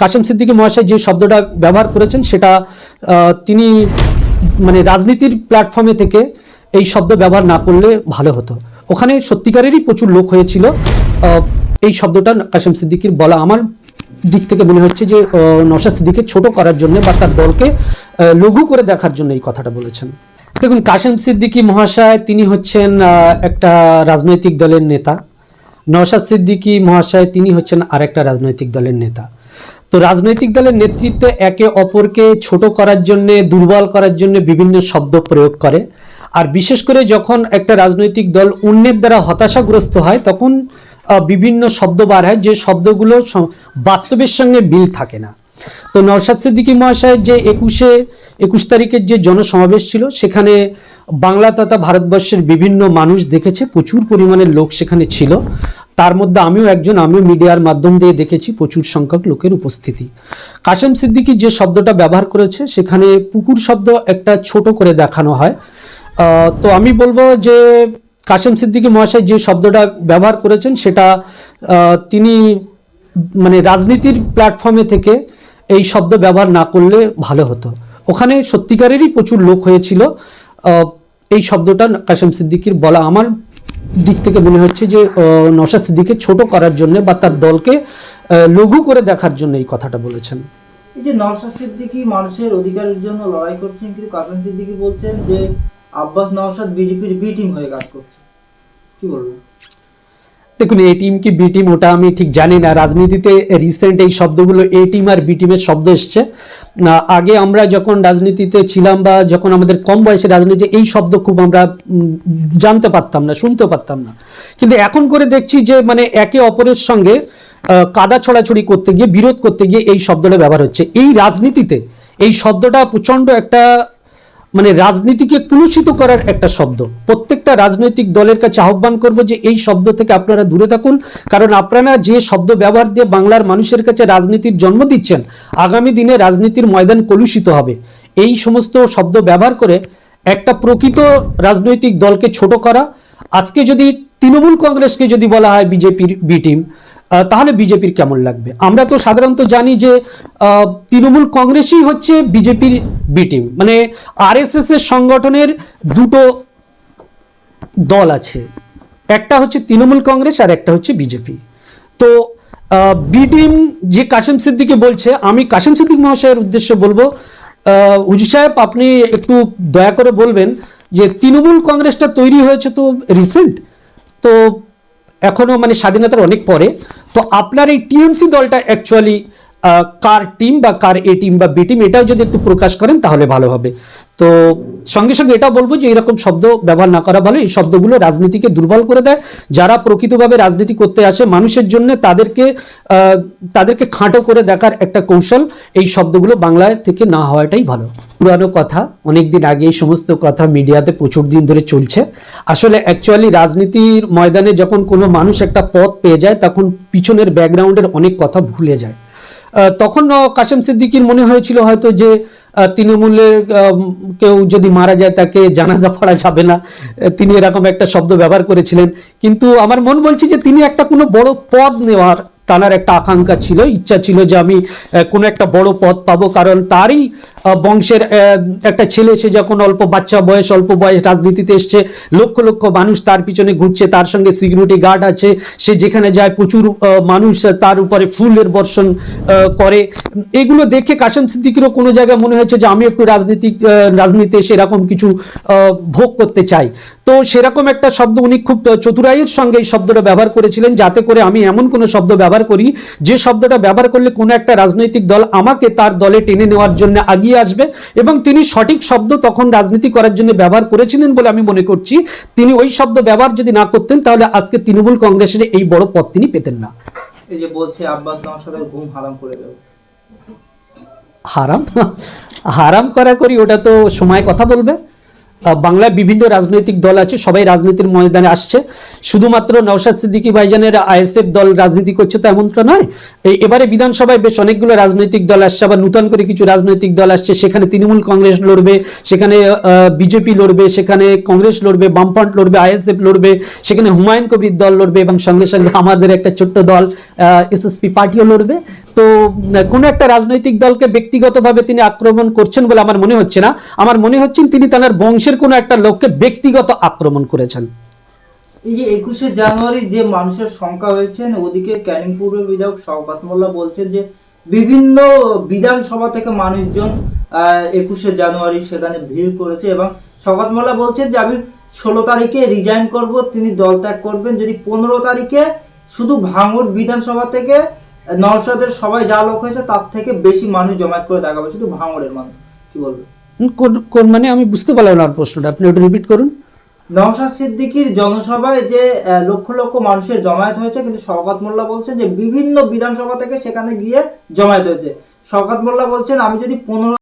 কাশেম সিদ্দিকী মহাশয় যে শব্দটা ব্যবহার করেছেন সেটা তিনি মানে রাজনীতির প্ল্যাটফর্মে থেকে এই শব্দ ব্যবহার না করলে ভালো হতো। ওখানে সত্যিকারেরই প্রচুর লোক হয়েছিল। এই শব্দটা কাশেম সিদ্দিকির বলা আমার দিক থেকে মনে হচ্ছে যে আহ, নওশাদ সিদ্দিককে ছোট করার জন্য বা তার দলকে লঘু করে দেখার জন্য এই কথাটা বলেছেন। দেখুন কাশেম সিদ্দিকী মহাশয় তিনি হচ্ছেন একটা রাজনৈতিক দলের নেতা। নওশাদ সিদ্দিকী মহাশয় তিনি হচ্ছেন আরেকটা রাজনৈতিক দলের নেতা। তো রাজনৈতিক দলের নেতৃত্ব একে অপরকে ছোট করার জন্য, দুর্বল করার জন্য বিভিন্ন শব্দ প্রয়োগ করে। আর বিশেষ করে যখন একটা রাজনৈতিক দল অন্যের দ্বারা হতাশাগ্রস্ত হয়, তখন বিভিন্ন শব্দ বার হয়, যে শব্দগুলো বাস্তবের সঙ্গে মিল থাকে না। তো নওশাদ সিদ্দিকী মহাশয়ের যে একুশে, একুশ তারিখের যে জনসমাবেশ ছিল, সেখানে বাংলা তথা ভারতবর্ষের বিভিন্ন মানুষ দেখেছে, প্রচুর পরিমাণের লোক সেখানে ছিল। তার মধ্যে আমিও একজন, আমিও মিডিয়ার মাধ্যম দিয়ে দেখেছি প্রচুর সংখ্যক লোকের উপস্থিতি। কাশেম সিদ্দিকী যে শব্দটা ব্যবহার করেছে, সেখানে পুকুর শব্দ একটা ছোট করে দেখানো হয়। তো আমি বলব যে, কাশেম সিদ্দিকি মহাশয় যে শব্দটা ব্যবহার করেছেন, সেটা তিনি মানে রাজনীতির প্ল্যাটফর্মে থেকে এই শব্দ ব্যবহার না করলে ভালো হতো। ওখানে সত্যিকারেরই প্রচুর লোক হয়েছিল। এই শব্দটা কাশেম সিদ্দিকির বলা আমার দিক থেকে মনে হচ্ছে যে আহ, নওশাদ সিদ্দিককে ছোট করার জন্য বা তার দলকে লঘু করে দেখার জন্য এই কথাটা বলেছেন। এই যে নওশাদ সিদ্দিকী মানুষের অধিকারের জন্য লড়াই করছেন কিন্তু কাসেম সিদ্দিকী বলছেন যে আব্বাস নওশাদ বিজেপির বি টিম হয়ে কাজ করছে। কি বলব দেখুন এ টিম কি বি টিম ওটা আমি ঠিক জানি না। রাজনীতিতে রিসেন্ট এই শব্দগুলো এ টিম আর বি টিমের শব্দ এসছে। আগে আমরা যখন রাজনীতিতে ছিলাম বা যখন আমাদের কম বয়সে রাজনীতি, এই শব্দ খুব আমরা জানতে পারতাম না, শুনতে পারতাম না। কিন্তু এখন করে দেখছি যে মানে একে অপরের সঙ্গে কাদা ছড়াছড়ি করতে গিয়ে, বিরোধ করতে গিয়ে এই শব্দটা ব্যবহার হচ্ছে। এই রাজনীতিতে, এই শব্দটা প্রচণ্ড একটা মানে রাজনীতিকে কুলুষিত করার একটা শব্দ। প্রত্যেকটা রাজনৈতিক দলের কাছে আহ্বান করব যে এই শব্দ থেকে আপনারা দূরে থাকুন। কারণ আপনারা যে শব্দ ব্যবহার দিয়ে বাংলার মানুষের কাছে রাজনীতির জন্ম দিচ্ছেন, আগামী দিনে রাজনীতির ময়দান কলুষিত হবে। এই সমস্ত শব্দ ব্যবহার করে একটা প্রকৃত রাজনৈতিক দলকে ছোট করা। আজকে যদি তৃণমূল কংগ্রেসকে যদি বলা হয়, বিজেপির বি টিম তাহলে বিজেপির কেমন লাগবে? আমরা তো সাধারণত জানি যে তৃণমূল কংগ্রেসই হচ্ছে বিজেপির বি টিম মানে আরএসএস এর সংগঠনের দুটো দল আছে। একটা হচ্ছে তৃণমূল কংগ্রেস আর একটা হচ্ছে বিজেপি। তো বি টিম যে কাশেম সিদ্দিকি বলছে, আমি কাশেম সিদ্দিক মহাশয়ের উদ্দেশ্যে বলব হুজুর সাহেব, আপনি একটু দয়া করে বলবেন যে, তৃণমূল কংগ্রেসটা তৈরি হয়েছে তো রিসেন্ট তো এখনও মানে স্বাধীনতার অনেক পরে, তো আপনার এই টিএমসি দলটা অ্যাকচুয়ালি কার টিম বা কার এ টিম বা বি টিম এটাও যদি একটু প্রকাশ করেন তাহলে ভালো হবে। তো সঙ্গে সঙ্গে এটা বলব যে এরকম শব্দ ব্যবহার না করা ভালো। এই শব্দগুলো রাজনীতিকে দুর্বল করে দেয়। যারা প্রকৃতভাবে রাজনীতি করতে আসে, মানুষের জন্য তাদেরকে তাদেরকে খাঁটো করে দেখার একটা কৌশল এই শব্দগুলো বাংলায় থেকে না হওয়াটাই ভালো। পুরানো কথা, অনেকদিন আগে এই সমস্ত কথা মিডিয়াতে প্রচুর দিন ধরে চলছে। আসলে অ্যাকচুয়ালি রাজনীতির ময়দানে যখন কোনো মানুষ একটা পথ পেয়ে যায়, তখন পিছনের ব্যাকগ্রাউন্ডের অনেক কথা ভুলে যায়। তখন কাশেম সিদ্দিকির মনে হয়েছিল হয়তো যে তৃণমূলের কেউ যদি মারা যায় তাকে জানাজা পড়া যাবে না। তিনি এরকম একটা শব্দ ব্যবহার করেছিলেন। কিন্তু আমার মন বলছে যে তিনি একটা কোনো বড় পদ নেওয়ার তানার একটা আকাঙ্ক্ষা ছিল, ইচ্ছা ছিল যে আমি কোনো একটা বড় পদ পাবো। কারণ তারই বংশের একটা ছেলে সে যখন অল্প বাচ্চা বয়স, অল্প বয়স রাজনীতিতে এসছে, লক্ষ লক্ষ মানুষ তার পিছনে ঘুরছে, তার সঙ্গে সিকিউরিটি গার্ড আছে, সে যেখানে যায় প্রচুর মানুষ তার উপরে ফুলের বর্ষণ করে। এগুলো দেখে কাশেম সিদ্দিকিরও কোনো জায়গায় মনে হয়েছে যে আমি একটু রাজনীতিক রাজনীতিতে সেরকম কিছু ভোগ করতে চাই। তো সেরকম একটা শব্দ উনি খুব চতুরাইয়ের সঙ্গে এই শব্দটা ব্যবহার করেছিলেন, যাতে করে আমি এমন কোনো শব্দ ব্যবহার করি, যে শব্দটা ব্যবহার করলে কোনো একটা রাজনৈতিক দল আমাকে তার দলে টেনে নেওয়ার জন্য আগিয়ে আসবে এবং তিনি সঠিক শব্দ তখন রাজনীতি করার জন্য ব্যবহার করেছিলেন বলে আমি মনে করছি। তিনি ওই শব্দ ব্যবহার যদি না করতেন তাহলে আজকে তৃণমূল কংগ্রেসের এই বড় পদ তিনি পেতেন না। এই যে বলছে আব্বাস নওশাদের ঘুম হারাম করে দেব। হারাম? হারাম করা করি ওটা তো সময় কথা বলবে। বাংলায় বিভিন্ন রাজনৈতিক দল আছে, সবাই রাজনীতির ময়দানে আসছে। শুধুমাত্র নওশাদ সিদ্দিকী ভাইজানের আইএসএফ দল রাজনীতি করছে তো এমনটা নয়। এবারে বিধানসভায় বেশ অনেকগুলো রাজনৈতিক দল আসছে, আবার নূতন করে কিছু রাজনৈতিক দল আসছে। সেখানে তৃণমূল কংগ্রেস লড়বে, সেখানে বিজেপি লড়বে, সেখানে কংগ্রেস লড়বে, বামফ্রন্ট লড়বে, আইএসএফ লড়বে, সেখানে হুমায়ুন কবির দল লড়বে এবং সঙ্গে সঙ্গে আমাদের একটা ছোট্ট দল এসএসপি পার্টিও লড়বে। তো কোনো একটা রাজনৈতিক দলকে ব্যক্তিগতভাবে তিনি আক্রমণ করছেন বলে আমার মনে হচ্ছে না। আমার মনে হচ্ছে তিনি তার বংশের কোনো একটা লোককে ব্যক্তিগত আক্রমণ করেছেন। এই যে একুশে জানুয়ারি যে মানুষের সংখ্যা হয়েছেন ওদিকে ক্যানিং পূর্ব বিধায়ক শওকত মোল্লা বলছেন যে, বিভিন্ন বিধানসভা থেকে মানুষজন একুশে জানুয়ারি সেখানে ভিড় করেছে এবং শওকত মোল্লা বলছেন যে, আমি ষোলো তারিখে রিজাইন করব, তিনি দল ত্যাগ করবেন। যদি পনেরো তারিখে শুধু ভাঙড় বিধানসভা থেকে নওশাদের সবাই যা লোক হয়েছে তার থেকে বেশি মানুষ জমায়েত করে দেখা শুধু ভাঙড়ের মানুষ। কি বলবে? কোন- মানে আমি বুঝতে পারলাম না প্রশ্নটা আপনি ওটা রিপিট করুন। নওশাদ সিদ্দিকীর জনসভায় যে লক্ষ লক্ষ মানুষের জমায়েত হয়েছে কিন্তু শওকত মোল্লা বলছেন যে বিভিন্ন বিধানসভা থেকে সেখানে গিয়ে জমায়েত হয়েছে। শওকত মোল্লা বলছেন আমি যদি পনেরো